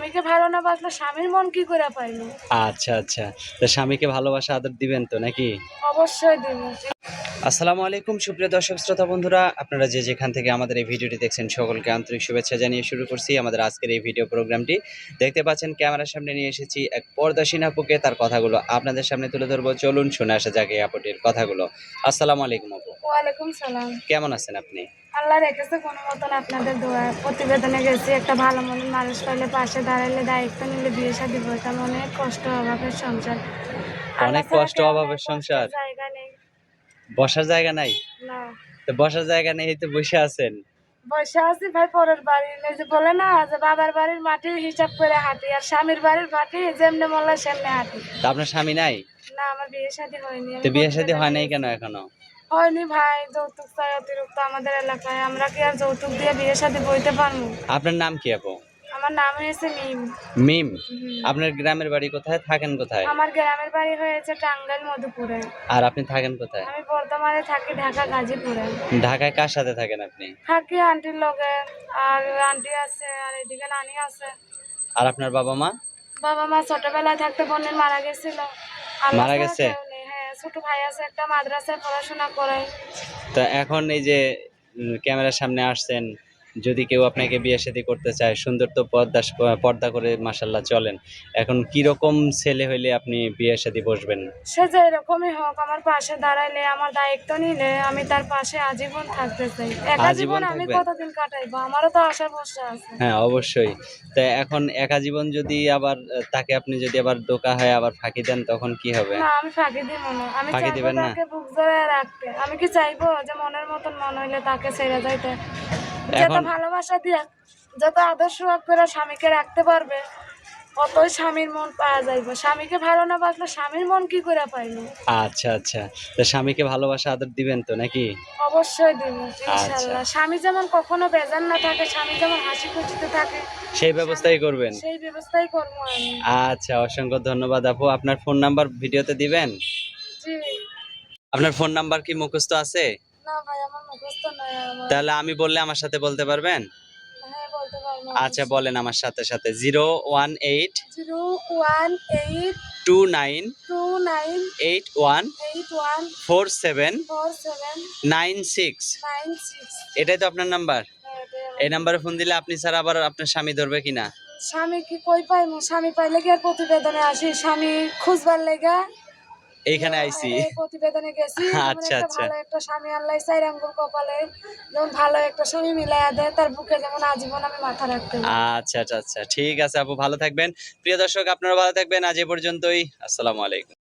স্বামীকে ভালো না বাসলে স্বামীর মন কি করে পাইলো? আচ্ছা আচ্ছা। তো স্বামীকে ভালোবাসা আদর দিবেন তো নাকি? অবশ্যই দিব। আসসালামু আলাইকুম সুপ্রিয় দর্শক শ্রোতা বন্ধুরা। আপনারা যে যেখান থেকে আমাদের এই ভিডিওটি দেখছেন সকলকে আন্তরিক শুভেচ্ছা জানিয়ে শুরু করছি আমাদের আজকের এই ভিডিও প্রোগ্রামটি। দেখতে পাচ্ছেন ক্যামেরার সামনে নিয়ে এসেছি এক পর্দাসীন আপুকে তার কথাগুলো আপনাদের সামনে তুলে ধরবো। চলুন শুনে আসা যাক এই আপুটির কথাগুলো। আসসালামু আলাইকুম আপু। ওয়ালাইকুম সালাম। কেমন আছেন আপনি? আল্লাহ রেখেছে কোনো মতন আপনাদের দোয়া প্রতিবেদনে গেছি। একটা ভালো মনের মানুষ পাইলে পাশে দাঁড়াইলে দায়িত্ব নিলে বিয়ে শাদি বইতাম অনেক কষ্ট অভাবের সংসার। অনেক কষ্ট অভাবের সংসার? জায়গা নেই। বসার জায়গা নাই? না। তো বসার জায়গা নেই এই তো বসে আছেন। বসে আছি ভাই পরের বাড়ি। যে বলে না যে বাবার বাড়ির মাটি হিসাব করে হাঁটি আর স্বামীর বাড়ির মাটি যেমনে মল্লা সেমনে হাঁটি। তো আপনার স্বামী নাই? না আমার বিয়ে শাদি হয়নি। তো বিয়ে শাদী হয় নাই কেন এখনও? হয়নি ভাই যৌতুক চাই অতিরিক্ত আমাদের এলাকায়। আমরা কি আর যৌতুক দিয়ে বিয়ে শাদি বইতে পারব? আপনার নাম কি আপু? আমার নাম হয়েছে মিম। মিম আপনার গ্রামের বাড়ি কোথায়? থাকেন কোথায়? আমার গ্রামের বাড়ি হয়েছে টাঙ্গাইল মধুপুরে। আর আপনি থাকেন কোথায়? আমি বর্তমানে থাকি ঢাকা গাজীপুরে। ঢাকায় কার সাথে থাকেন আপনি? থাকি আন্টির লগে আর আন্টি আছে আর এদিকে নানি আছে। আর আপনার বাবা মা? বাবা মা ছোটবেলায় থাকতে বোনের মারা গেছিল। মারা গেছে? হ্যাঁ ছোট ভাই আছে একটা মাদ্রাসায় পড়াশোনা করে। তো এখন এই যে ক্যামেরার সামনে আসছেন যদি কেউ আপনাকে বিয়ে শাদী করতে চায় সুন্দর তো পর্দা পর্দা করে মাসাল্লাহ চলেন। এখন কি রকম ছেলে হইলে আপনি বিয়ে শাদী বসবেন? সে যে এরকমই হোক আমার পাশে দাঁড়াইলে আমার দায়িত্ব নিলে আমি তার পাশে আজীবন থাকতে চাই। একা জীবন আমি কতদিন কাটাইবো? আমারও তো আশা ভরসা আছে। হ্যাঁ অবশ্যই। তো এখন একা জীবন যদি আবার তাকে আপনি যদি আবার দোকা হয় আবার ফাঁকি দেন তখন কি হবে? না আমি ফাঁকি দিব না। আমি ফাঁকি দিবেন না? তাকে বুক জড়ায় রাখতে। আমি কি চাইব যে মনের মতন মন হইলে তাকে ছেড়ে যাইতে? যত ভালোবাসা দিয়ে যত আদর্শ করে স্বামীকে রাখতে পারবে অতই স্বামীর মন পাওয়া যাইবে। স্বামীকে ভালো না বাসলে স্বামীর মন কি করে পাইলো আচ্ছা আচ্ছা। তো স্বামীকে ভালোবাসা আদর দিবেন তো নাকি? অবশ্যই দিব আচ্ছা। ইনশাল্লাহ। স্বামী যেমন কখনো বেজার না থাকে স্বামী যেমন হাসি খুশিতে থাকে সেই ব্যবস্থাই করবেন? সেই ব্যবস্থাই করব আমি। আচ্ছা অসংখ্য ধন্যবাদ আপু। আপনার ফোন নাম্বার ভিডিওতে দিবেন? জি। আপনার ফোন নাম্বার কি মুখস্থ আছে? তাহলে আমি বললে আমার সাথে বলতে পারবেন? হ্যাঁ আচ্ছা বলেন আমার সাথে সাথে। Zero one eight zero one eight two nine two nine eight one eight one four seven four seven nine six. Nine six. এটাই তো আপনার নাম্বার? এই নাম্বারে। ফোন দিলে আপনি স্যার আবার আপনার স্বামী ধরবে কিনা স্বামী কি কই পাইমু? স্বামী পাইলে কি আর প্রতিবেদনে আসি? স্বামী খুঁজবার লেগা এইখানে আইছি। প্রতিবেদনে গেছি। আচ্ছা, আচ্ছা। ভালো একটা স্বামী আল্লাহ চাই আঙ্গুল কপালে। যেমন ভালো একটা স্বামী মিলাইয়া দেয় তার বুকে যেমন আজীবন আমি মাথা রাখতে আচ্ছা আচ্ছা আচ্ছা। ঠিক আছে আপু ভালো থাকবেন। প্রিয় দর্শক আপনারা ভালো থাকবেন। আজ এ পর্যন্তই। আসসালামু আলাইকুম।